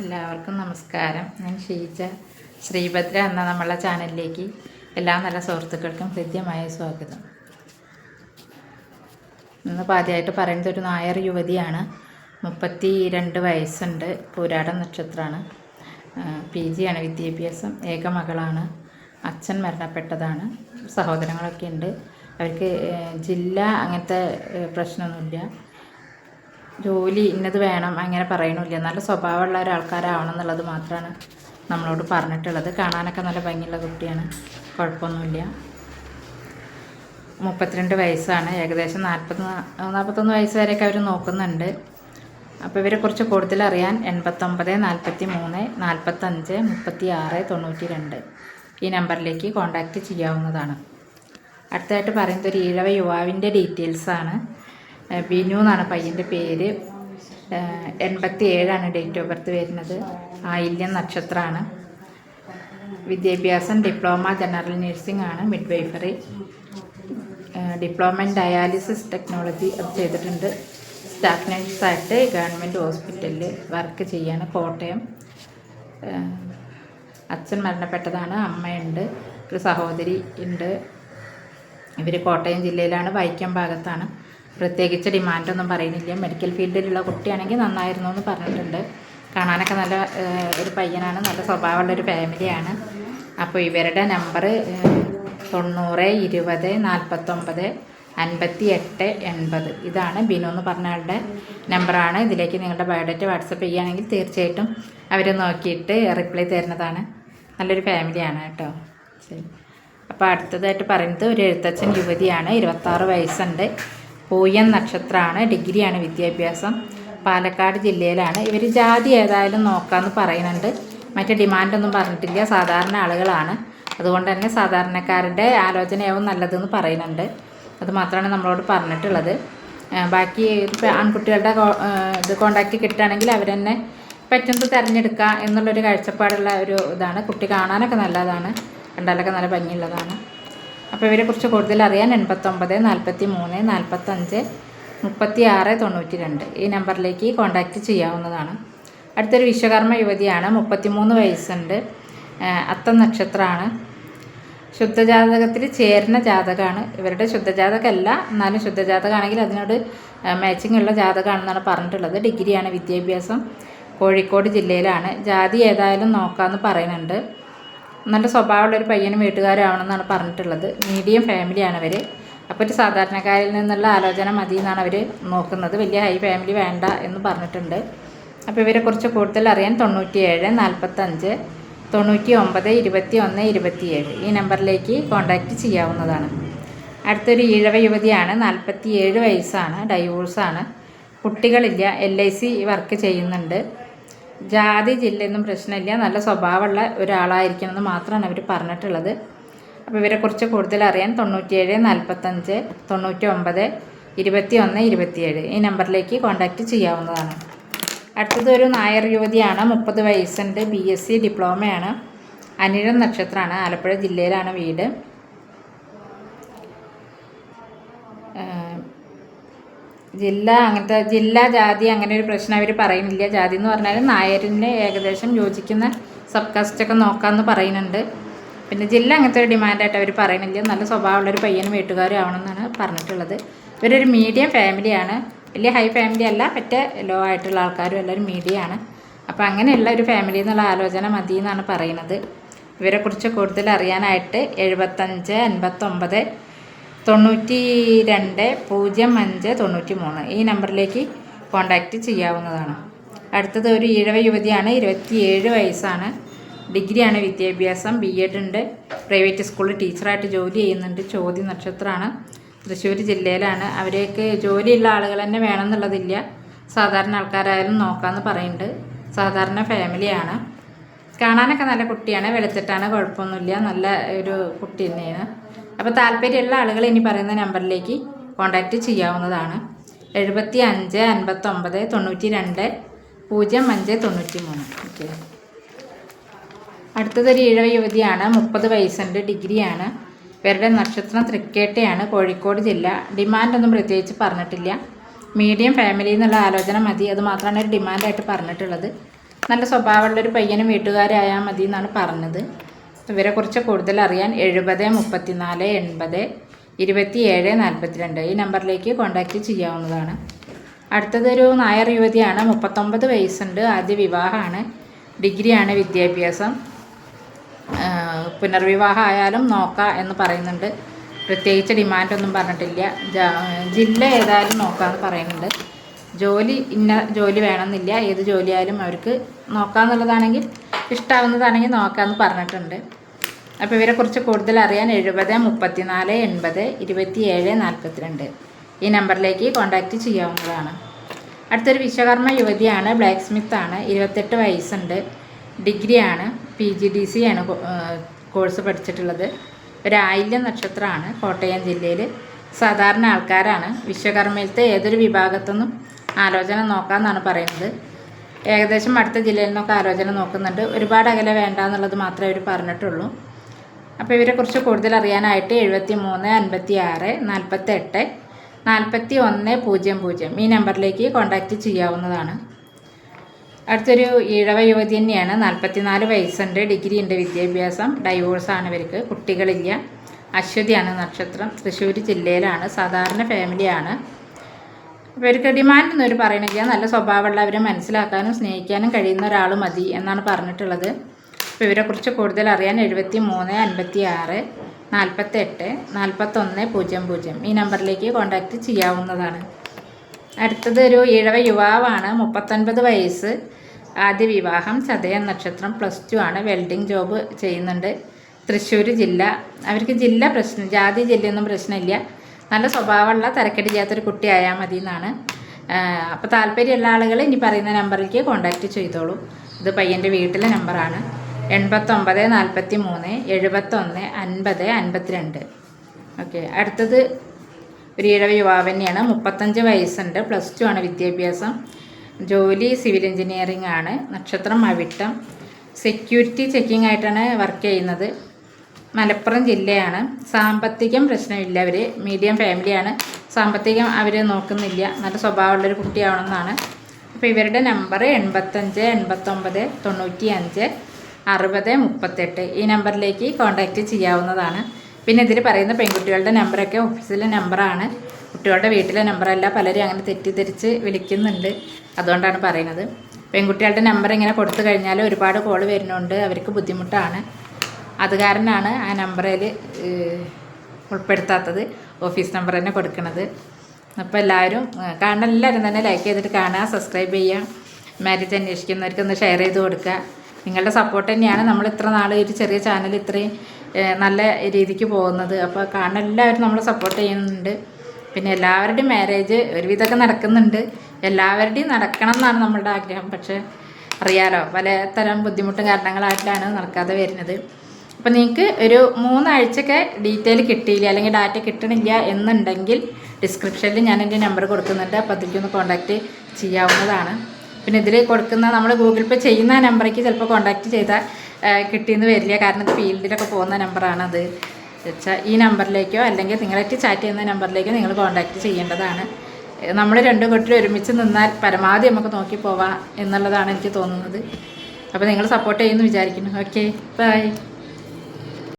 എല്ലാവർക്കും നമസ്കാരം. ഞാൻ ഷീജ. ശ്രീഭദ്ര എന്ന നമ്മളെ ചാനലിലേക്ക് എല്ലാ നല്ല സുഹൃത്തുക്കൾക്കും ഹൃദ്യമായ സ്വാഗതം. ഇന്ന് ആദ്യമായിട്ട് പറയുന്നത് ഒരു നായർ യുവതിയാണ്. മുപ്പത്തി രണ്ട് വയസ്സുണ്ട്. പൂരാട നക്ഷത്രമാണ്. പി ജിയാണ് വിദ്യാഭ്യാസം. ഏക മകളാണ്. അച്ഛൻ മരണപ്പെട്ടതാണ്. സഹോദരങ്ങളൊക്കെ ഉണ്ട്. അവർക്ക് ജില്ല അങ്ങനത്തെ പ്രശ്നമൊന്നുമില്ല. ജോലി ഇന്നത് വേണം അങ്ങനെ പറയണില്ല നല്ല സ്വഭാവമുള്ള ഒരാൾക്കാരാവണം എന്നുള്ളത് മാത്രമാണ് നമ്മളോട് പറഞ്ഞിട്ടുള്ളത്. കാണാനൊക്കെ നല്ല ഭംഗിയുള്ള കുട്ടിയാണ്. കുഴപ്പമൊന്നുമില്ല. മുപ്പത്തിരണ്ട് വയസ്സാണ്. ഏകദേശം നാൽപ്പത്തി നാൽപ്പത്തൊന്ന് വയസ്സ് വരെയൊക്കെ അവർ നോക്കുന്നുണ്ട്. അപ്പോൾ ഇവരെ കുറിച്ച് കൂടുതൽ അറിയാൻ എൺപത്തൊമ്പത് നാൽപ്പത്തി മൂന്ന് നാൽപ്പത്തഞ്ച് മുപ്പത്തി ആറ് തൊണ്ണൂറ്റി രണ്ട് ഈ നമ്പറിലേക്ക് കോൺടാക്റ്റ് ചെയ്യാവുന്നതാണ്. അടുത്തതായിട്ട് പറയുന്നത് ഒരു ഈഴവ യുവാവിന്റെ ഡീറ്റെയിൽസാണ്. ബിനു എന്നാണ് പയ്യന്റെ പേര്. എൺപത്തി ഏഴാണ് ഡേറ്റ് ഓഫ് ബർത്ത് വരുന്നത്. ആയില്യം നക്ഷത്രമാണ് വിദ്യാഭ്യാസം ഡിപ്ലോമ ജനറൽ നഴ്സിംഗ് ആണ് midwifery diploma in dialysis technology അത് ചെയ്തിട്ടുണ്ട്. സ്റ്റാഫ് നഴ്സായിട്ട് ഗവൺമെന്റ് ഹോസ്പിറ്റലിൽ വർക്ക് ചെയ്യാണ് കോട്ടയം. അച്ഛൻ മരണപ്പെട്ടതാണ് അമ്മയുണ്ട് ഒരു സഹോദരി ഉണ്ട്. ഇവർ കോട്ടയം ജില്ലയിലാണ് വൈക്കം ഭാഗത്താണ്. പ്രത്യേകിച്ച് ഡിമാൻഡൊന്നും പറയുന്നില്ല. മെഡിക്കൽ ഫീൽഡിലുള്ള കുട്ടിയാണെങ്കിൽ നന്നായിരുന്നു എന്ന് പറഞ്ഞിട്ടുണ്ട്. കാണാനൊക്കെ നല്ല ഒരു പയ്യനാണ്. നല്ല സ്വഭാവമുള്ള ഒരു ഫാമിലിയാണ്. അപ്പോൾ ഇവരുടെ നമ്പർ തൊണ്ണൂറ് ഇരുപത് നാൽപ്പത്തൊമ്പത് അൻപത്തി എട്ട് എൺപത്. ഇതാണ് ബിനു എന്ന് പറഞ്ഞ ആളുടെ നമ്പറാണ്. ഇതിലേക്ക് നിങ്ങളുടെ ബയോഡേറ്റ വാട്സപ്പ് ചെയ്യുകയാണെങ്കിൽ തീർച്ചയായിട്ടും അവർ നോക്കിയിട്ട് റിപ്ലൈ തരുന്നതാണ്. നല്ലൊരു ഫാമിലിയാണ് കേട്ടോ. ശരി. അപ്പോൾ അടുത്തതായിട്ട് പറയുന്നത് ഒരു എഴുത്തച്ഛൻ യുവതിയാണ്. ഇരുപത്താറ് വയസ്സുണ്ട്. പൂയൻ നക്ഷത്രമാണ് ഡിഗ്രിയാണ് വിദ്യാഭ്യാസം. പാലക്കാട് ജില്ലയിലാണ്. ഇവർ ജാതി ഏതായാലും നോക്കാമെന്ന് പറയുന്നുണ്ട്. മറ്റേ ഡിമാൻഡൊന്നും പറഞ്ഞിട്ടില്ല. സാധാരണ ആളുകളാണ്. അതുകൊണ്ട് തന്നെ സാധാരണക്കാരുടെ ആലോചനയാവും നല്ലതെന്ന് പറയുന്നുണ്ട്. അത് മാത്രമാണ് നമ്മളോട് പറഞ്ഞിട്ടുള്ളത്. ബാക്കി ആൺകുട്ടികളുടെ ഇത് കോണ്ടാക്റ്റ് കിട്ടുകയാണെങ്കിൽ അവർ തന്നെ പറ്റുന്നത് തിരഞ്ഞെടുക്കുക എന്നുള്ളൊരു കാഴ്ചപ്പാടുള്ള ഒരു ഇതാണ്. കുട്ടി കാണാനൊക്കെ നല്ലതാണ്. കണ്ടാലൊക്കെ നല്ല ഭംഗിയുള്ളതാണ്. അപ്പോൾ ഇവരെ കുറിച്ച് കൂടുതൽ അറിയാൻ എൺപത്തൊമ്പത് നാൽപ്പത്തി മൂന്ന് നാൽപ്പത്തഞ്ച് മുപ്പത്തി ആറ് തൊണ്ണൂറ്റി രണ്ട് ഈ നമ്പറിലേക്ക് കോൺടാക്റ്റ് ചെയ്യാവുന്നതാണ്. അടുത്തൊരു വിശ്വകർമ്മ യുവതിയാണ് മുപ്പത്തിമൂന്ന് വയസ്സുണ്ട്. അത്തം നക്ഷത്രമാണ് ശുദ്ധജാതകത്തിൽ ചേരുന്ന ജാതകമാണ് ഇവരുടെ ശുദ്ധജാതകമല്ല എന്നാലും ശുദ്ധജാതകമാണെങ്കിൽ അതിനോട് മാച്ചിങ് ഉള്ള ജാതകമാണെന്നാണ് പറഞ്ഞിട്ടുള്ളത്. ഡിഗ്രിയാണ് വിദ്യാഭ്യാസം. കോഴിക്കോട് ജില്ലയിലാണ്. ജാതി ഏതായാലും നോക്കാമെന്ന് പറയുന്നുണ്ട്. നല്ല സ്വഭാവമുള്ള ഒരു പയ്യനും വീട്ടുകാരാവണമെന്നാണ് പറഞ്ഞിട്ടുള്ളത്. മീഡിയം ഫാമിലിയാണ് അവർ അപ്പോൾ ഒരു സാധാരണക്കാരിൽ നിന്നുള്ള ആലോചന മതി എന്നാണ് അവർ നോക്കുന്നത്. വലിയ ഹൈ ഫാമിലി വേണ്ട എന്ന് പറഞ്ഞിട്ടുണ്ട്. അപ്പോൾ ഇവരെക്കുറിച്ച് കൂടുതൽ അറിയാൻ തൊണ്ണൂറ്റിയേഴ് നാൽപ്പത്തഞ്ച് തൊണ്ണൂറ്റി ഒമ്പത് ഇരുപത്തി ഒന്ന് ഇരുപത്തിയേഴ് ഈ നമ്പറിലേക്ക് കോൺടാക്റ്റ് ചെയ്യാവുന്നതാണ്. അടുത്തൊരു ഈഴവ യുവതിയാണ് നാൽപ്പത്തി ഏഴ് വയസ്സാണ് ഡൈവോഴ്സാണ് കുട്ടികളില്ല എൽ ഐ സി വർക്ക് ചെയ്യുന്നുണ്ട്. ജാതി ജില്ലയൊന്നും പ്രശ്നമില്ല. നല്ല സ്വഭാവമുള്ള ഒരാളായിരിക്കണം എന്ന് മാത്രമാണ് അവർ പറഞ്ഞിട്ടുള്ളത്. അപ്പോൾ ഇവരെക്കുറിച്ച് കൂടുതൽ അറിയാൻ തൊണ്ണൂറ്റിയേഴ് നാൽപ്പത്തഞ്ച് തൊണ്ണൂറ്റി ഒമ്പത് ഇരുപത്തി ഒന്ന് ഇരുപത്തിയേഴ് ഈ നമ്പറിലേക്ക് കോൺടാക്റ്റ് ചെയ്യാവുന്നതാണ്. അടുത്തത് ഒരു നായർ യുവതിയാണ്. മുപ്പത് വയസ്സുണ്ട്. ബി എസ് സി ഡിപ്ലോമയാണ്. അനിഴം നക്ഷത്രമാണ്. ആലപ്പുഴ ജില്ലയിലാണ് വീട്. ജില്ല അങ്ങനത്തെ ജില്ല ജാതി അങ്ങനെ ഒരു പ്രശ്നം അവർ പറയുന്നില്ല. ജാതി എന്ന് പറഞ്ഞാൽ നായരിന് ഏകദേശം യോജിക്കുന്ന സബ് കാസ്റ്റൊക്കെ നോക്കാമെന്ന് പറയുന്നുണ്ട്. പിന്നെ ജില്ല അങ്ങനത്തെ ഒരു ഡിമാൻഡായിട്ട് അവർ പറയുന്നില്ല. നല്ല സ്വഭാവമുള്ള ഒരു പയ്യനും വീട്ടുകാരും ആവണമെന്നാണ് പറഞ്ഞിട്ടുള്ളത്. ഇവരൊരു മീഡിയം ഫാമിലിയാണ്. വലിയ ഹൈ ഫാമിലി അല്ല മറ്റേ ലോ ആയിട്ടുള്ള ആൾക്കാരും എല്ലാവരും മീഡിയം ആണ് അപ്പോൾ അങ്ങനെയുള്ള ഒരു ഫാമിലി എന്നുള്ള ആലോചന മതി എന്നാണ് പറയുന്നത്. ഇവരെക്കുറിച്ച് കൂടുതൽ അറിയാനായിട്ട് എഴുപത്തഞ്ച് അൻപത്തൊമ്പത് തൊണ്ണൂറ്റി രണ്ട് പൂജ്യം അഞ്ച് തൊണ്ണൂറ്റി മൂന്ന് ഈ നമ്പറിലേക്ക് കോൺടാക്റ്റ് ചെയ്യാവുന്നതാണ്. അടുത്തത് ഒരു ഈഴവ യുവതിയാണ് ഇരുപത്തിയേഴ് വയസ്സാണ്. ഡിഗ്രിയാണ് വിദ്യാഭ്യാസം ബി എഡ് ഉണ്ട് പ്രൈവറ്റ് സ്കൂളിൽ ടീച്ചറായിട്ട് ജോലി ചെയ്യുന്നുണ്ട്. ചോദ്യ നക്ഷത്രമാണ് തൃശ്ശൂർ ജില്ലയിലാണ്. അവരേക്ക് ജോലിയുള്ള ആളുകൾ തന്നെ വേണമെന്നുള്ളതില്ല. സാധാരണ ആൾക്കാരായാലും നോക്കാമെന്ന് പറയുന്നുണ്ട്. സാധാരണ ഫാമിലിയാണ്. കാണാനൊക്കെ നല്ല കുട്ടിയാണ്. വെളുത്തിട്ടാണ് കുഴപ്പമൊന്നുമില്ല. നല്ല ഒരു കുട്ടി തന്നെയാണ്. അപ്പോൾ താല്പര്യമുള്ള ആളുകൾ ഇനി പറയുന്ന നമ്പറിലേക്ക് കോൺടാക്റ്റ് ചെയ്യാവുന്നതാണ്. എഴുപത്തി അഞ്ച് അൻപത്തൊമ്പത് തൊണ്ണൂറ്റി രണ്ട് പൂജ്യം അഞ്ച് തൊണ്ണൂറ്റി മൂന്ന് ഓക്കെ അടുത്തതൊരു ഈഴവ യുവതിയാണ് മുപ്പത് വയസ്സുണ്ട് ഡിഗ്രിയാണ്. ഇവരുടെ നക്ഷത്രം തൃക്കേട്ടയാണ് കോഴിക്കോട് ജില്ല. ഡിമാൻഡൊന്നും പ്രത്യേകിച്ച് പറഞ്ഞിട്ടില്ല. മീഡിയം ഫാമിലി എന്നുള്ള ആലോചന മതി. അതുമാത്രമാണ് ഒരു ഡിമാൻഡായിട്ട് പറഞ്ഞിട്ടുള്ളത്. നല്ല സ്വഭാവമുള്ളൊരു പയ്യനും വീട്ടുകാരായാൽ മതി എന്നാണ് പറഞ്ഞത്. ഇവരെ കുറിച്ച് കൂടുതൽ അറിയാൻ എഴുപത് മുപ്പത്തിനാല് എൺപത് ഇരുപത്തി ഏഴ് നാൽപ്പത്തിരണ്ട്. ഈ നമ്പറിലേക്ക് കോൺടാക്റ്റ് ചെയ്യാവുന്നതാണ്. അടുത്തതൊരു നായർ യുവതിയാണ്. മുപ്പത്തൊമ്പത് വയസ്സുണ്ട്. ആദ്യ വിവാഹമാണ്. ഡിഗ്രിയാണ് വിദ്യാഭ്യാസം. പുനർവിവാഹം ആയാലും നോക്കാം എന്ന് പറയുന്നുണ്ട്. പ്രത്യേകിച്ച് ഡിമാൻഡൊന്നും പറഞ്ഞിട്ടില്ല. ജില്ല ഏതായാലും നോക്കാമെന്ന് പറയുന്നുണ്ട്. ജോലി ഇന്ന ജോലി വേണമെന്നില്ല. ഏത് ജോലിയായാലും അവർക്ക് നോക്കാമെന്നുള്ളതാണെങ്കിൽ ഇഷ്ടാവുന്നതാണെങ്കിൽ നോക്കാമെന്ന് പറഞ്ഞിട്ടുണ്ട്. അപ്പോൾ ഇവരെക്കുറിച്ച് കൂടുതൽ അറിയാൻ എഴുപത് മുപ്പത്തിനാല് എൺപത് ഇരുപത്തി ഏഴ് നാൽപ്പത്തിരണ്ട്. ഈ നമ്പറിലേക്ക് കോൺടാക്റ്റ് ചെയ്യാവുന്നതാണ്. അടുത്തൊരു വിശ്വകർമ്മ യുവതിയാണ് ബ്ലാക്ക് സ്മിത്ത് ആണ് ഇരുപത്തെട്ട് വയസ്സുണ്ട് ഡിഗ്രിയാണ് പി ജി ഡി സി ആണ് കോഴ്സ് പഠിച്ചിട്ടുള്ളത്. ഒരു ആയില്യം നക്ഷത്രമാണ് കോട്ടയം ജില്ലയിൽ സാധാരണ ആൾക്കാരാണ്. വിശ്വകർമ്മയിലത്തെ ഏതൊരു വിഭാഗത്തുനിന്നും ആലോചന നോക്കാമെന്നാണ് പറയുന്നത്. ഏകദേശം അടുത്ത ജില്ലയിൽ നിന്നൊക്കെ ആലോചന നോക്കുന്നുണ്ട്. ഒരുപാട് അകലെ വേണ്ട എന്നുള്ളത് മാത്രമേ അവർ പറഞ്ഞിട്ടുള്ളൂ. അപ്പോൾ ഇവരെക്കുറിച്ച് കൂടുതൽ അറിയാനായിട്ട് എഴുപത്തി മൂന്ന് അൻപത്തി ആറ് നാൽപ്പത്തി എട്ട് നാൽപ്പത്തി ഒന്ന് പൂജ്യം പൂജ്യം ഈ നമ്പറിലേക്ക് കോൺടാക്റ്റ് ചെയ്യാവുന്നതാണ്. അടുത്തൊരു ഈഴവ യുവതി തന്നെയാണ്. നാൽപ്പത്തിനാല് വയസ്സുണ്ട്. ഡിഗ്രി ഉണ്ട്. വിദ്യാഭ്യാസം. ഡൈവോഴ്സാണ് ഇവർക്ക്. കുട്ടികളില്ല. അശ്വതിയാണ് നക്ഷത്രം. തൃശ്ശൂർ ജില്ലയിലാണ്. സാധാരണ ഫാമിലിയാണ്. ഇവർക്ക് ഡിമാൻഡ് എന്നൊരു പറയണില്ല. നല്ല സ്വഭാവമുള്ളവരെ മനസ്സിലാക്കാനും സ്നേഹിക്കാനും കഴിയുന്ന ഒരാൾ മതി എന്നാണ് പറഞ്ഞിട്ടുള്ളത്. അപ്പോൾ ഇവരെക്കുറിച്ച് കൂടുതൽ അറിയാൻ എഴുപത്തി മൂന്ന് അൻപത്തി ആറ് നാൽപ്പത്തെട്ട് നാൽപ്പത്തൊന്ന് പൂജ്യം പൂജ്യം. ഈ നമ്പറിലേക്ക് കോൺടാക്റ്റ് ചെയ്യാവുന്നതാണ്. അടുത്തത് ഒരു ഇഴവ യുവാവാണ് മുപ്പത്തൊൻപത് വയസ്സ് ആദ്യ വിവാഹം ചതയ നക്ഷത്രം പ്ലസ് ടു ആണ് വെൽഡിംഗ് ജോബ് ചെയ്യുന്നുണ്ട്. തൃശ്ശൂർ ജില്ല. അവർക്ക് ജില്ല പ്രശ്നം ജാതി ജില്ലയൊന്നും പ്രശ്നമില്ല. നല്ല സ്വഭാവമുള്ള തരക്കെടില്ലാത്തൊരു കുട്ടിയായാൽ മതി എന്നാണ് അപ്പോൾ താല്പര്യമുള്ള ആളുകൾ ഇനി പറയുന്ന നമ്പറിലേക്ക് കോൺടാക്റ്റ് ചെയ്തോളൂ. ഇത് പയ്യന്റെ വീട്ടിലെ നമ്പറാണ്. എൺപത്തൊമ്പത് നാൽപ്പത്തി മൂന്ന് എഴുപത്തൊന്ന് അൻപത് അൻപത്തിരണ്ട്. ഓക്കെ അടുത്തത് ഒരു ഇഴവ യുവാവ് തന്നെയാണ്. മുപ്പത്തഞ്ച് വയസ്സുണ്ട്. പ്ലസ് ടു ആണ് വിദ്യാഭ്യാസം. ജോലി സിവിൽ എഞ്ചിനീയറിംഗ് ആണ്. നക്ഷത്രം അവിട്ടം. സെക്യൂരിറ്റി ചെക്കിംഗ് ആയിട്ടാണ് വർക്ക് ചെയ്യുന്നത്. മലപ്പുറം ജില്ലയാണ്. സാമ്പത്തികം പ്രശ്നമില്ല അവർ മീഡിയം ഫാമിലിയാണ് സാമ്പത്തികം അവർ നോക്കുന്നില്ല. നല്ല സ്വഭാവമുള്ളൊരു കുട്ടിയാവണമെന്നാണ്. അപ്പോൾ ഇവരുടെ നമ്പർ എൺപത്തഞ്ച് എൺപത്തൊമ്പത് തൊണ്ണൂറ്റി അഞ്ച് അറുപത് മുപ്പത്തെട്ട് ഈ നമ്പറിലേക്ക് കോൺടാക്റ്റ് ചെയ്യാവുന്നതാണ്. പിന്നെ ഇതിൽ പറയുന്ന പെൺകുട്ടികളുടെ നമ്പറൊക്കെ ഓഫീസിലെ നമ്പറാണ്. കുട്ടികളുടെ വീട്ടിലെ നമ്പറല്ല പലരും അങ്ങനെ തെറ്റിദ്ധരിച്ച് വിളിക്കുന്നുണ്ട്. അതുകൊണ്ടാണ് പറയുന്നത്. പെൺകുട്ടികളുടെ നമ്പർ ഇങ്ങനെ കൊടുത്തു കഴിഞ്ഞാൽ ഒരുപാട് കോൾ വരുന്നുണ്ട്. അവർക്ക് ബുദ്ധിമുട്ടാണ്. അത് കാരണമാണ് ആ നമ്പറിൽ ഉൾപ്പെടുത്താത്തത്. ഓഫീസ് നമ്പർ തന്നെ കൊടുക്കുന്നത് അപ്പോൾ എല്ലാവരും കാണുന്ന എല്ലാവരും തന്നെ ലൈക്ക് ചെയ്തിട്ട് കാണുക സബ്സ്ക്രൈബ് ചെയ്യുക. മാരേജ് അന്വേഷിക്കുന്നവർക്ക് ഒന്ന് ഷെയർ ചെയ്ത് കൊടുക്കുക. നിങ്ങളുടെ സപ്പോർട്ട് തന്നെയാണ് നമ്മൾ ഇത്ര നാൾ ഒരു ചെറിയ ചാനൽ ഇത്രയും നല്ല രീതിക്ക് പോകുന്നത്. അപ്പോൾ കാണുന്ന എല്ലാവരും നമ്മളെ സപ്പോർട്ട് ചെയ്യുന്നുണ്ട്. പിന്നെ എല്ലാവരുടെയും മാരേജ് ഒരുവിധമൊക്കെ നടക്കുന്നുണ്ട്. എല്ലാവരുടെയും നടക്കണം എന്നാണ് നമ്മളുടെ ആഗ്രഹം. പക്ഷേ അറിയാലോ പലതരം ബുദ്ധിമുട്ടും കാരണങ്ങളായിട്ടാണ് നടക്കാതെ വരുന്നത്. അപ്പോൾ നിങ്ങൾക്ക് ഒരു മൂന്നാഴ്ചയൊക്കെ ഡീറ്റെയിൽ കിട്ടിയില്ല അല്ലെങ്കിൽ ഡാറ്റ കിട്ടണില്ല എന്നുണ്ടെങ്കിൽ ഡിസ്ക്രിപ്ഷനിൽ ഞാൻ എന്റെ നമ്പർ കൊടുക്കുന്നുണ്ട്. അപ്പോൾ അതിലേക്കൊന്ന് കോൺടാക്റ്റ് ചെയ്യാവുന്നതാണ്. പിന്നെ ഇതിൽ കൊടുക്കുന്ന നമ്മൾ ഗൂഗിൾ പേ ചെയ്യുന്ന നമ്പറേക്ക് ചിലപ്പോൾ കോൺടാക്റ്റ് ചെയ്താൽ കിട്ടിയെന്ന് വരില്ല. കാരണം ഇത് ഫീൽഡിലൊക്കെ പോകുന്ന നമ്പറാണത് വെച്ചാൽ ഈ നമ്പറിലേക്കോ അല്ലെങ്കിൽ നിങ്ങളായിട്ട് ചാറ്റ് ചെയ്യുന്ന നമ്പറിലേക്കോ നിങ്ങൾ കോൺടാക്റ്റ് ചെയ്യേണ്ടതാണ്. നമ്മൾ രണ്ടും കൂട്ടരും ഒരുമിച്ച് നിന്നാൽ പരമാവധി നമുക്ക് നോക്കി പോവാം എന്നുള്ളതാണ് എനിക്ക് തോന്നുന്നത്. അപ്പോൾ നിങ്ങൾ സപ്പോർട്ട് ചെയ്യുമെന്ന് വിചാരിക്കുന്നു. Okay bye